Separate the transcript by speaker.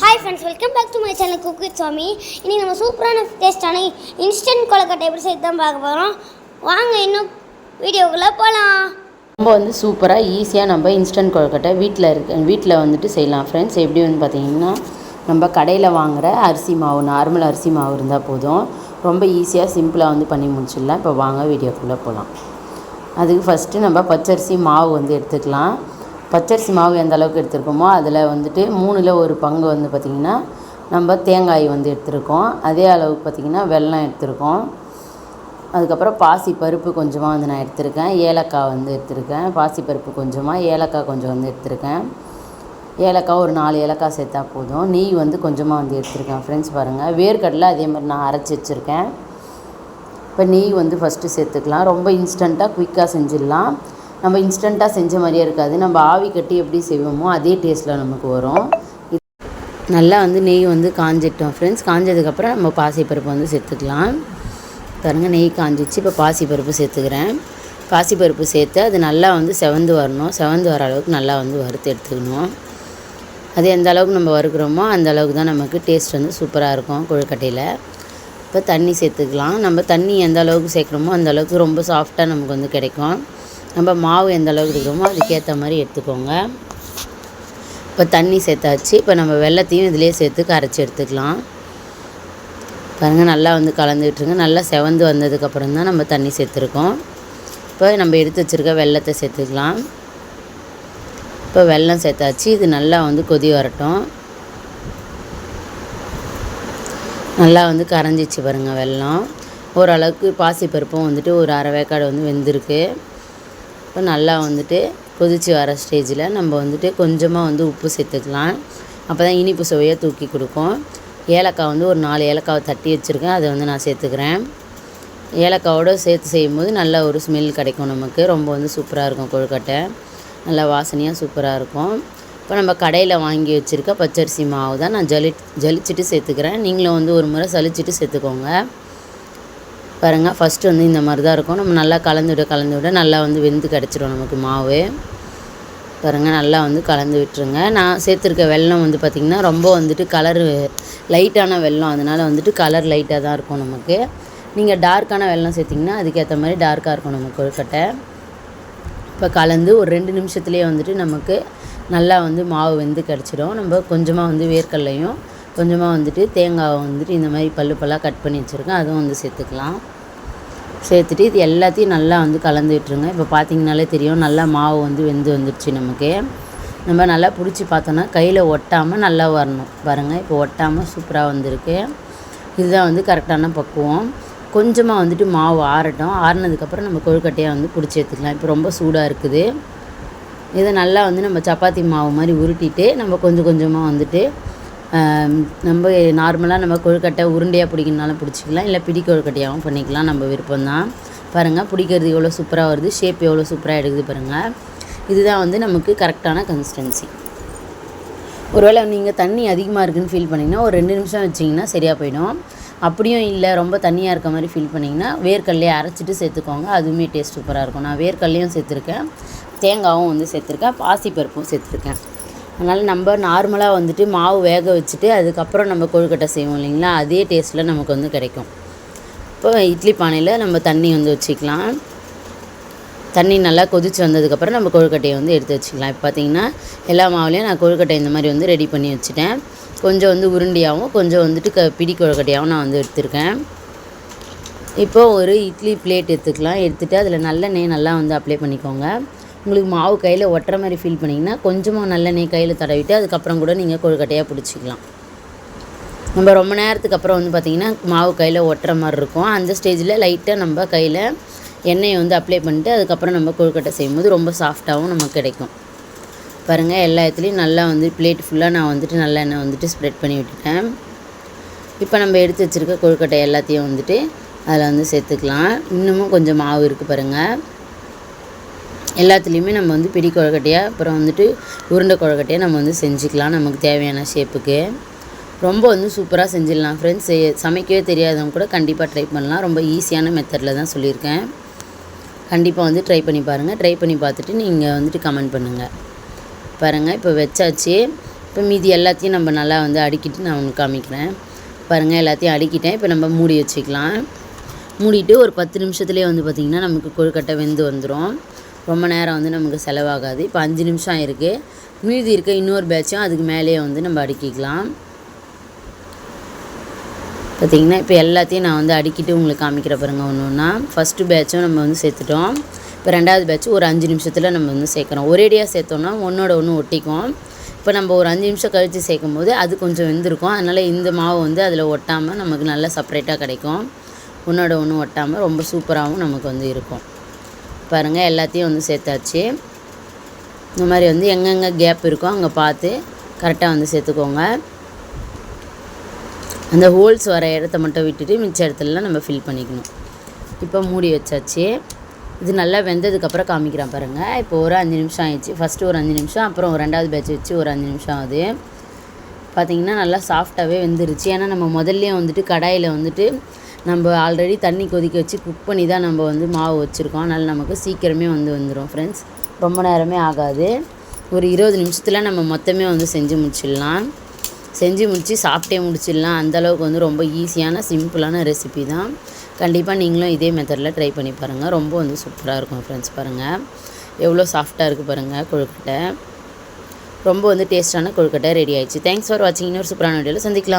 Speaker 1: Hi friends welcome back to my channel cook with Swami இன்றைக்கி நம்ம சூப்பரான டேஸ்டான இன்ஸ்டன்ட் கொலக்கட்டை எப்படி செய்து தான் பார்க்க போகிறோம் வாங்க இன்னும் வீடியோக்குள்ளே போகலாம்
Speaker 2: ரொம்ப வந்து சூப்பராக ஈஸியாக நம்ம இன்ஸ்டன்ட் கொழுக்கட்டை வீட்டில் இருக்க வீட்டில் வந்துட்டு செய்யலாம் ஃப்ரெண்ட்ஸ் எப்படி வந்து பார்த்திங்கன்னா நம்ம கடையில் வாங்குகிற அரிசி மாவு நார்மல் அரிசி மாவு இருந்தால் போதும். ரொம்ப ஈஸியாக சிம்பிளாக வந்து பண்ணி முடிச்சிடலாம். இப்போ வாங்க வீடியோக்குள்ளே போகலாம் அதுக்கு ஃபஸ்ட்டு நம்ம பச்சரிசி மாவு வந்து எடுத்துக்கலாம். பச்சரிசி மாவு எந்த அளவுக்கு எடுத்துருக்கோமோ அதில் வந்துட்டு மூணில் ஒரு பங்கு வந்து பார்த்திங்கன்னா நம்ம தேங்காய் வந்து எடுத்திருக்கோம். அதே அளவுக்கு பார்த்திங்கன்னா வெல்லம் எடுத்திருக்கோம். அதுக்கப்புறம் பாசி பருப்பு கொஞ்சமாக வந்து நான் எடுத்திருக்கேன். ஏலக்காய் வந்து எடுத்திருக்கேன். பாசி பருப்பு கொஞ்சமாக ஏலக்காய் கொஞ்சம் வந்து எடுத்திருக்கேன். ஏலக்காய் ஒரு நாலு ஏலக்காய் சேர்த்தா போதும். நெய் வந்து கொஞ்சமாக வந்து எடுத்திருக்கேன் ஃப்ரெண்ட்ஸ் பாருங்கள் வேர்க்கடலை அதே மாதிரி நான் அரைச்சி வச்சுருக்கேன். இப்போ நெய் வந்து ஃபஸ்ட்டு சேர்த்துக்கலாம். ரொம்ப இன்ஸ்டண்ட்டாக குயிக்காக செஞ்சிடலாம். நம்ம இன்ஸ்டண்ட்டாக செஞ்ச மாதிரியே இருக்காது. நம்ம ஆவி கட்டி எப்படி செய்வோமோ அதே டேஸ்ட்டில் நமக்கு வரும். இது- நல்லா வந்து நெய் வந்து காஞ்சிட்டோம் ஃப்ரெண்ட்ஸ் காஞ்சதுக்கப்புறம் நம்ம பாசிப்பருப்பு வந்து சேர்த்துக்கலாம். பாருங்கள் நெய் காஞ்சிச்சு. இப்போ பாசிப்பருப்பு சேர்த்துக்கிறேன். பாசிப்பருப்பு சேர்த்து அது நல்லா வந்து செவந்து வரணும். செவந்து வர அளவுக்கு நல்லா வந்து வறுத்து எடுத்துக்கணும். அது எந்த அளவுக்கு நம்ம வறுக்கிறோமோ அந்த அளவுக்கு தான் நமக்கு டேஸ்ட் வந்து சூப்பராக இருக்கும் கொழுக்கட்டையில். இப்போ தண்ணி சேர்த்துக்கலாம். நம்ம தண்ணி எந்த அளவுக்கு சேர்க்குறோமோ அந்த அளவுக்கு ரொம்ப சாஃப்டாக நமக்கு வந்து கிடைக்கும். நம்ம மாவு எந்த அளவுக்கு எடுக்கிறோமோ அதுக்கேற்ற மாதிரி எடுத்துக்கோங்க. இப்போ தண்ணி சேர்த்தாச்சு. இப்போ நம்ம வெள்ளத்தையும் இதிலே சேர்த்து கரைச்சி எடுத்துக்கலாம். பாருங்கள் நல்லா வந்து கலந்துக்கிட்டுருங்க நல்லா செவந்து வந்ததுக்கப்புறம் தான் நம்ம தண்ணி சேர்த்துருக்கோம். இப்போ நம்ம எடுத்து வச்சுருக்க வெள்ளத்தை சேர்த்துக்கலாம். இப்போ வெல்லம் சேர்த்தாச்சு. இது நல்லா வந்து கொதி வரட்டும். நல்லா வந்து கரைஞ்சிச்சு பாருங்கள் வெல்லம் ஓரளவுக்கு பாசிப்பருப்பும் வந்துட்டு ஒரு அரை வேக்காடு வந்து வெந்திருக்கு. இப்போ நல்லா வந்துட்டு கொதிச்சு வர ஸ்டேஜில் நம்ம வந்துட்டு கொஞ்சமாக வந்து உப்பு சேர்த்துக்கலாம். அப்போ தான் இனிப்பு சுவையாக தூக்கி கொடுக்கும். ஏலக்காய் வந்து ஒரு நாலு ஏலக்காவை தட்டி வச்சுருக்கேன். அதை வந்து நான் சேர்த்துக்கிறேன். ஏலக்காவோடு சேர்த்து செய்யும்போது நல்ல ஒரு ஸ்மெல் கிடைக்கும் நமக்கு. ரொம்ப வந்து சூப்பராக இருக்கும் கொழுக்கட்டை. நல்லா வாசனையாக சூப்பராக இருக்கும். இப்போ நம்ம கடையில் வாங்கி வச்சுருக்க பச்சரிசி மாவு தான் நான் ஜலி ஜலிச்சுட்டு சேர்த்துக்கிறேன். நீங்களும் வந்து ஒரு முறை சலிச்சுட்டு சேர்த்துக்கோங்க. பாருங்கள் ஃபஸ்ட்டு வந்து இந்த மாதிரி தான் இருக்கும். நம்ம நல்லா கலந்து விட கலந்து விட. நல்லா வந்து வெந்து கிடச்சிரும் நமக்கு மாவு. பாருங்கள் நல்லா வந்து கலந்து விட்டுருங்க. நான் சேர்த்துருக்க வெள்ளம் வந்து பார்த்திங்கன்னா ரொம்ப வந்துட்டு கலர் லைட்டான வெல்லம். அதனால் வந்துட்டு கலர் லைட்டாக தான் இருக்கும் நமக்கு. நீங்கள் டார்க்கான வெல்லம் சேர்த்திங்கன்னா அதுக்கேற்ற மாதிரி டார்க்காக இருக்கும் நமக்கு கொழுக்கட்டை இப்போ கலந்து ஒரு ரெண்டு நிமிஷத்துலேயே வந்துட்டு நமக்கு நல்லா வந்து மாவு வெந்து கிடச்சிடும் நம்ம கொஞ்சமாக வந்து வேர்க்கடலையும் கொஞ்சமாக வந்துட்டு தேங்காவை வந்துட்டு இந்த மாதிரி பல்லு பல்லாக கட் பண்ணி வச்சுருக்கேன். அதுவும் வந்து சேர்த்துக்கலாம். சேர்த்துட்டு இது எல்லாத்தையும் நல்லா வந்து கலந்து விட்டுருங்க. இப்போ பார்த்தீங்கனாலே தெரியும் நல்லா மாவு வந்து வெந்து வந்துடுச்சு நமக்கு. நம்ம நல்லா பிடிச்சி பார்த்தோன்னா கையில் ஒட்டாமல் நல்லா வரணும். பாருங்கள் இப்போ ஒட்டாமல் சூப்பராக வந்திருக்கு. இதுதான் வந்து கரெக்டான பக்குவம். கொஞ்சமாக வந்துட்டு மாவு ஆறட்டும். ஆறினதுக்கப்புறம் நம்ம கொழுக்கட்டையாக வந்து பிடிச்சி எடுத்துக்கலாம். இப்போ ரொம்ப சூடாக இருக்குது. இதை நல்லா வந்து நம்ம சப்பாத்தி மாவு மாதிரி உருட்டிட்டு நம்ம கொஞ்சம் கொஞ்சமாக வந்துட்டு நம்ம நார்மலாக நம்ம கொழுக்கட்டை உருண்டையாக பிடிக்கணுனாலும் பிடிச்சிக்கலாம். இல்லை பிடி கொழுக்கட்டையாகவும் பண்ணிக்கலாம். நம்ம விருப்பம்தான். பாருங்கள் பிடிக்கிறது எவ்வளோ சூப்பராக வருது ஷேப் எவ்வளோ சூப்பராக எடுக்குது பாருங்கள் இதுதான் வந்து நமக்கு கரெக்டான கன்சிஸ்டன்சி ஒருவேளை நீங்கள் தண்ணி அதிகமாக இருக்குன்னு ஃபீல் பண்ணிங்கன்னா ஒரு ரெண்டு நிமிஷம் வச்சிங்கன்னா சரியாக போயிடும். அப்படியும் இல்லை ரொம்ப தண்ணியாக இருக்க மாதிரி ஃபீல் பண்ணிங்கன்னா வேர்க்கடலையை அரைச்சிட்டு சேர்த்துக்கோங்க. அதுவுமே டேஸ்ட் சூப்பராக இருக்கும். நான் வேர்க்கடலையும் சேர்த்துருக்கேன். தேங்காவும் வந்து சேர்த்துருக்கேன். பாசிப்பருப்பும் சேர்த்துருக்கேன். அதனால் நம்ம நார்மலாக வந்துட்டு மாவு வேக வச்சுட்டு அதுக்கப்புறம் நம்ம கொழுக்கட்டை செய்வோம் இல்லைங்களா? அதே டேஸ்ட்டில் நமக்கு வந்து கிடைக்கும். இப்போ இட்லி பானையில் நம்ம தண்ணி வந்து வச்சுக்கலாம். தண்ணி நல்லா கொதிச்சு வந்ததுக்கப்புறம் நம்ம கொழுக்கட்டையை வந்து எடுத்து வச்சுக்கலாம். இப்போ பார்த்தீங்கன்னா எல்லா மாவுலேயும் நான் கொழுக்கட்டை இந்த மாதிரி வந்து ரெடி பண்ணி வச்சுட்டேன். கொஞ்சம் வந்து உருண்டியாகவும் கொஞ்சம் வந்துட்டு க பிடி கொழுக்கட்டையாகவும் நான் வந்து எடுத்திருக்கேன். இப்போ ஒரு இட்லி பிளேட் எடுத்துக்கலாம். எடுத்துகிட்டு அதில் நல்லெண்ணெய் நல்லா வந்து அப்ளை பண்ணிக்கோங்க. உங்களுக்கு மாவு கையில் ஒட்டுற மாதிரி ஃபீல் பண்ணிங்கன்னா கொஞ்சமாக நல்லெண்ணெய் கையில் தடவிட்டு அதுக்கப்புறம் கூட நீங்கள் கொழுக்கட்டையாக பிடிச்சிக்கலாம். நம்ம ரொம்ப நேரத்துக்கு அப்புறம் வந்து பார்த்திங்கன்னா மாவு கையில் ஒட்டுற மாதிரி இருக்கும். அந்த ஸ்டேஜில் லைட்டாக நம்ம கையில் எண்ணெயை வந்து அப்ளை பண்ணிட்டு அதுக்கப்புறம் நம்ம கொழுக்கட்டை செய்யும்போது ரொம்ப சாஃப்டாகவும் நமக்கு கிடைக்கும். பாருங்கள் எல்லா இடத்துலையும் நல்லா வந்து பிளேட் ஃபுல்லாக நான் வந்துட்டு நல்லெண்ணெய் வந்துட்டு ஸ்ப்ரெட் பண்ணி விட்டுட்டேன். இப்போ நம்ம எடுத்து வச்சுருக்க கொழுக்கட்டை எல்லாத்தையும் வந்துட்டு அதில் வந்து சேர்த்துக்கலாம். இன்னமும் கொஞ்சம் மாவு இருக்குது பாருங்கள் எல்லாத்துலேயுமே நம்ம வந்து பிடி கொழுக்கட்டையாக அப்புறம் வந்துட்டு உருண்டை கொழுக்கட்டையாக நம்ம வந்து செஞ்சுக்கலாம் நமக்கு தேவையான ஷேப்புக்கு ரொம்ப வந்து சூப்பராக செஞ்சிடலாம் ஃப்ரெண்ட்ஸ் சமைக்கவே தெரியாதவங்க கூட கண்டிப்பாக ட்ரை பண்ணலாம். ரொம்ப ஈஸியான மெத்தடில் தான் சொல்லியிருக்கேன். கண்டிப்பாக வந்து ட்ரை பண்ணி பாருங்கள் ட்ரை பண்ணி பார்த்துட்டு நீங்கள் வந்துட்டு கமெண்ட் பண்ணுங்கள் பாருங்கள் இப்போ வச்சாச்சு. இப்போ மீதி எல்லாத்தையும் நம்ம நல்லா வந்து அடுக்கிட்டு நான் உங்களுக்கு காமிக்கிறேன். பாருங்கள் எல்லாத்தையும் அடுக்கிட்டேன். இப்போ நம்ம மூடி வச்சுக்கலாம். மூடிட்டு ஒரு பத்து நிமிஷத்துலேயே வந்து பார்த்திங்கன்னா நமக்கு கொழுக்கட்டை வெந்து வந்துடும் ரொம்ப நேரம் வந்து நமக்கு செலவாகாது. இப்போ அஞ்சு நிமிஷம் இருக்குது மீதி இருக்க இன்னொரு பேட்சும் அதுக்கு மேலேயே வந்து நம்ம அடுக்கிக்கலாம். பார்த்திங்கன்னா இப்போ எல்லாத்தையும் நான் வந்து அடுக்கிட்டு உங்களுக்கு காமிக்கிற பாருங்க ஒன்று ஒன்றா ஃபஸ்ட்டு பேட்சும் நம்ம வந்து சேர்த்துட்டோம். இப்போ ரெண்டாவது பேட்ச் ஒரு அஞ்சு நிமிஷத்தில் நம்ம வந்து சேர்க்குறோம். ஒரேடியாக சேர்த்தோன்னா ஒன்றோட ஒன்று ஒட்டிக்கும். இப்போ நம்ம ஒரு அஞ்சு நிமிஷம் கழித்து சேர்க்கும் போது அது கொஞ்சம் வெந்திருக்கும். அதனால் இந்த மாவு வந்து அதில் ஒட்டாமல் நமக்கு நல்லா செப்பரேட்டாக கிடைக்கும். ஒன்றோட ஒன்று ஒட்டாமல் ரொம்ப சூப்பராகவும் நமக்கு வந்து இருக்கும். பாருங்கள் எல்லாத்தையும் வந்து சேர்த்தாச்சு. இந்த மாதிரி வந்து எங்கெங்கே கேப் இருக்கோ அங்கே பார்த்து கரெக்டாக வந்து சேர்த்துக்கோங்க. அந்த ஹோல்ஸ் வர இடத்த மட்டும் விட்டுட்டு மிச்ச இடத்துலலாம் நம்ம ஃபில் பண்ணிக்கணும். இப்போ மூடி வச்சாச்சு. இது நல்லா வெந்ததுக்கப்புறம் காமிக்கிறேன் பாருங்கள் இப்போ ஒரு அஞ்சு நிமிஷம் ஆயிடுச்சு. ஃபஸ்ட்டு ஒரு அஞ்சு நிமிஷம் அப்புறம் ஒரு ரெண்டாவது பேட்ச் வச்சு ஒரு அஞ்சு நிமிஷம் ஆகுது. பார்த்திங்கன்னா நல்லா சாஃப்டாகவே வெந்துருச்சு. ஏன்னா நம்ம முதல்லே வந்துட்டு கடாயில் வந்துட்டு நம்ம ஆல்ரெடி தண்ணி கொதிக்க வச்சு குக் பண்ணி தான் நம்ம வந்து மாவு வச்சுருக்கோம். அதனால் நமக்கு சீக்கிரமே வந்து வந்துடும் ஃப்ரெண்ட்ஸ் ரொம்ப நேரமே ஆகாது. ஒரு இருபது நிமிஷத்தில் நம்ம மொத்தமே வந்து செஞ்சு முடிச்சிடலாம். செஞ்சு முடித்து சாப்பிட்டே முடிச்சிடலாம். அந்தளவுக்கு வந்து ரொம்ப ஈஸியான சிம்பிளான ரெசிபி தான். கண்டிப்பாக நீங்களும் இதே மெத்தடில் ட்ரை பண்ணி பாருங்கள் ரொம்ப வந்து சூப்பராக இருக்கும் ஃப்ரெண்ட்ஸ் பாருங்கள் எவ்வளோ சாஃப்டாக இருக்குது பாருங்கள் கொழுக்கட்டை. ரொம்ப வந்து டேஸ்ட்டான கொழுக்கட்டை ரெடி ஆயிடுச்சு. தேங்க்ஸ் ஃபார் வாட்சிங் இன்னொரு சூப்பரான வீடியோவில் சந்திக்கலாம்.